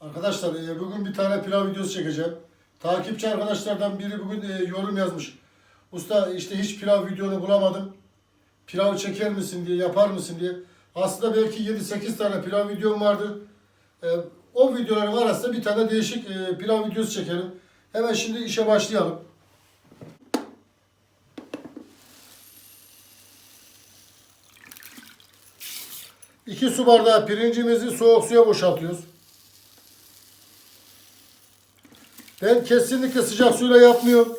Arkadaşlar e, bugün bir tane pilav videosu çekeceğim. Takipçi arkadaşlardan biri bugün e, yorum yazmış. Usta işte hiç pilav videonu bulamadım. Pilav çeker misin diye, yapar mısın diye. Aslında belki 7-8 tane pilav videom vardı. E, o videoların arasında bir tane değişik e, pilav videosu çekelim. Hemen şimdi işe başlayalım. İki su bardağı pirincimizi soğuk suya boşaltıyoruz. Ben kesinlikle sıcak suyla yapmıyorum.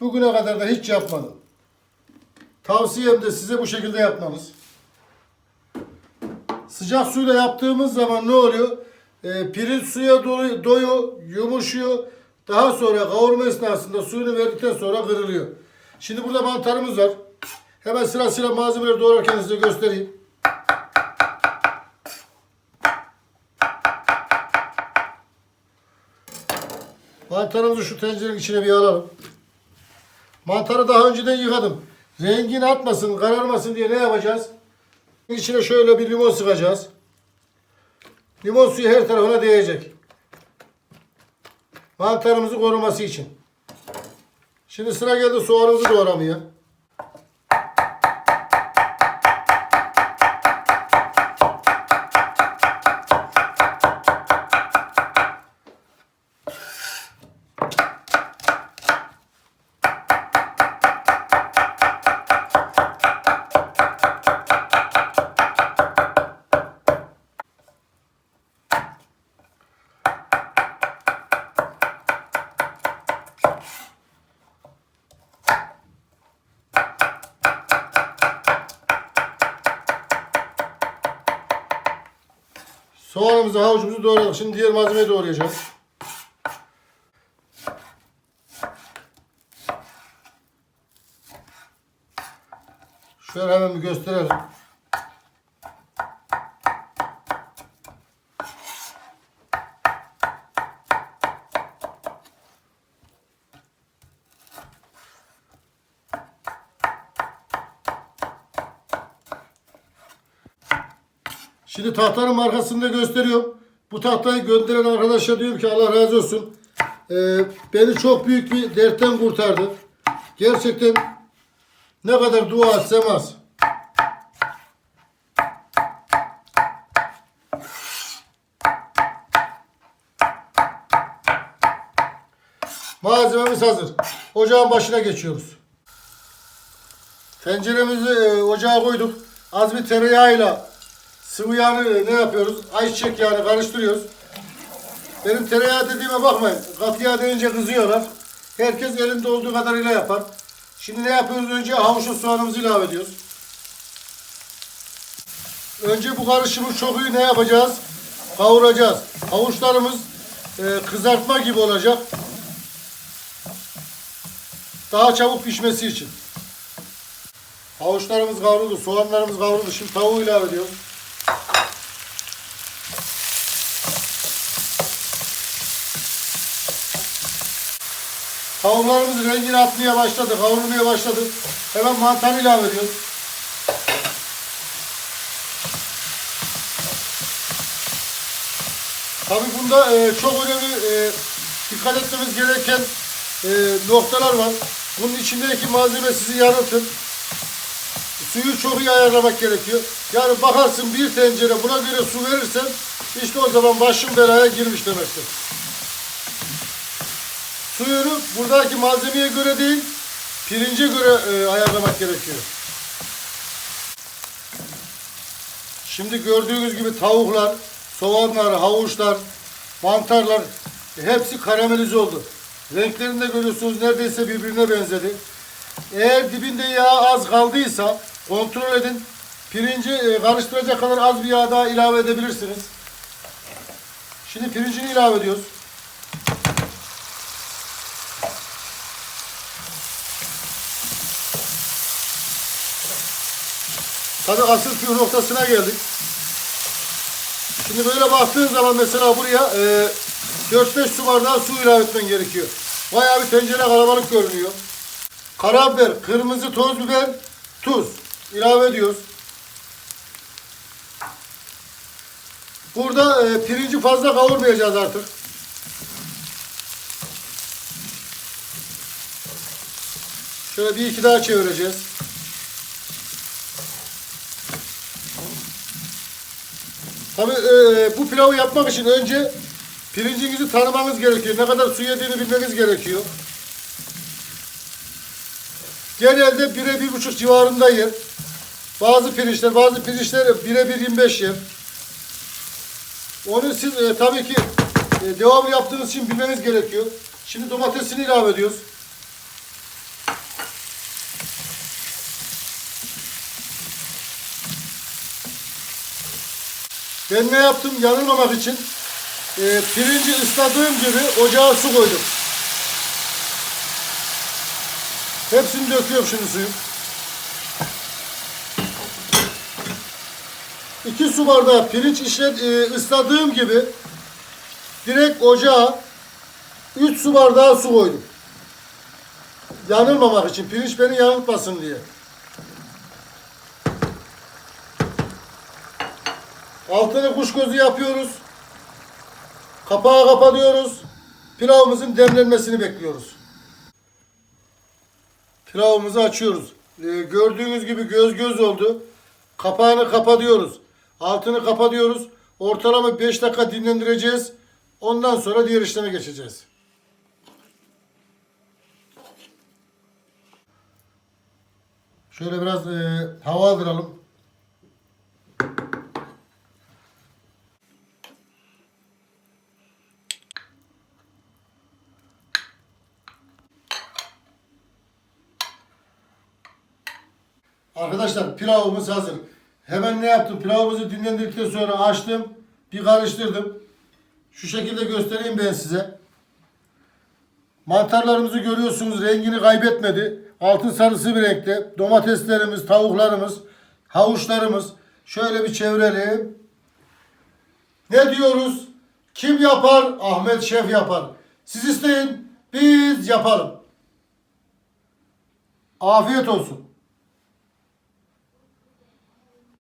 Bugüne kadar da hiç yapmadım. Tavsiyem de size bu şekilde yapmanız. Sıcak suyla yaptığımız zaman ne oluyor? Ee, pirinç suya doyu, yumuşuyor. Daha sonra kavurma esnasında suyunu verdikten sonra kırılıyor. Şimdi burada mantarımız var. Hemen sırasıyla malzemeleri doğrarken size göstereyim. Mantarımızı şu tencerenin içine bir alalım. Mantarı daha önceden yıkadım. Rengini atmasın, kararmasın diye ne yapacağız? İçine şöyle bir limon sıkacağız. Limon suyu her tarafına değecek. Mantarımızı koruması için. Şimdi sıra geldi soğanımızı doğramaya. Soğanımızı, havucumuzu doğradık. Şimdi diğer malzemeyi doğrayacağız. Şöyle hemen bir gösterelim. Şimdi tahtanın markasını da gösteriyorum. Bu tahtayı gönderen arkadaşa diyorum ki Allah razı olsun. Ee, beni çok büyük bir dertten kurtardı. Gerçekten ne kadar dua etsem az. Malzememiz hazır. Ocağın başına geçiyoruz. Tenceremizi e, ocağa koyduk. Az bir tereyağıyla sıvı yağını ne yapıyoruz? Ayçiçek yağını karıştırıyoruz. Benim tereyağı dediğime bakmayın. Katı yağ deyince kızıyorlar. Herkes elinde olduğu kadarıyla yapar. Şimdi ne yapıyoruz? Önce havuçlu soğanımızı ilave ediyoruz. Önce bu karışımı çok iyi ne yapacağız? Kavuracağız. Havuçlarımız e, kızartma gibi olacak. Daha çabuk pişmesi için. Havuçlarımız kavruldu, soğanlarımız kavruldu. Şimdi tavuğu ilave ediyoruz. Tavuklarımız rengini atmaya başladı, kavrulmaya başladı. Hemen mantar ilave ediyoruz. Tabii bunda e, çok önemli e, dikkat etmemiz gereken e, noktalar var. Bunun içindeki malzeme sizi yanıltır. Suyu çok iyi ayarlamak gerekiyor. Yani bakarsın bir tencere buna göre su verirsen işte o zaman başın belaya girmiş demektir. Suyunu buradaki malzemeye göre değil, pirince göre e, ayarlamak gerekiyor. Şimdi gördüğünüz gibi tavuklar, soğanlar, havuçlar, mantarlar hepsi karamelize oldu. Renklerini de görüyorsunuz neredeyse birbirine benzedi. Eğer dibinde yağ az kaldıysa kontrol edin. Pirinci e, karıştıracak kadar az bir yağ daha ilave edebilirsiniz. Şimdi pirincini ilave ediyoruz. Tabi asıl püf noktasına geldik. Şimdi böyle baktığın zaman mesela buraya e, 4-5 su bardağı su ilave etmen gerekiyor. Bayağı bir tencere kalabalık görünüyor. Karabiber, kırmızı toz biber, tuz ilave ediyoruz. Burada e, pirinci fazla kavurmayacağız artık. Şöyle bir iki daha çevireceğiz. Tabii e, bu pilavı yapmak için önce pirincinizi tanımanız gerekiyor. Ne kadar su yediğini bilmeniz gerekiyor. Genelde bire bir buçuk civarında yer. Bazı pirinçler, bazı pirinçler bire bir 25 yer. Onu siz e, tabii ki e, devamlı yaptığınız için bilmeniz gerekiyor. Şimdi domatesini ilave ediyoruz. Ben ne yaptım yanılmamak için e, pirinci ısladığım gibi ocağa su koydum. Hepsini döküyorum şimdi suyu. İki su bardağı pirinç işle, e, ısladığım gibi direkt ocağa 3 su bardağı su koydum. Yanılmamak için, pirinç beni yanıltmasın diye. Altını kuş gözü yapıyoruz. Kapağı kapatıyoruz. Pilavımızın demlenmesini bekliyoruz. Pilavımızı açıyoruz. Ee, gördüğünüz gibi göz göz oldu. Kapağını kapatıyoruz. Altını kapatıyoruz. Ortalama 5 dakika dinlendireceğiz. Ondan sonra diğer işleme geçeceğiz. Şöyle biraz e, hava aldıralım. Arkadaşlar pilavımız hazır. Hemen ne yaptım? Pilavımızı dinlendirdikten sonra açtım. Bir karıştırdım. Şu şekilde göstereyim ben size. Mantarlarımızı görüyorsunuz. Rengini kaybetmedi. Altın sarısı bir renkte. Domateslerimiz, tavuklarımız, havuçlarımız. Şöyle bir çevirelim. Ne diyoruz? Kim yapar? Ahmet Şef yapar. Siz isteyin. Biz yapalım. Afiyet olsun.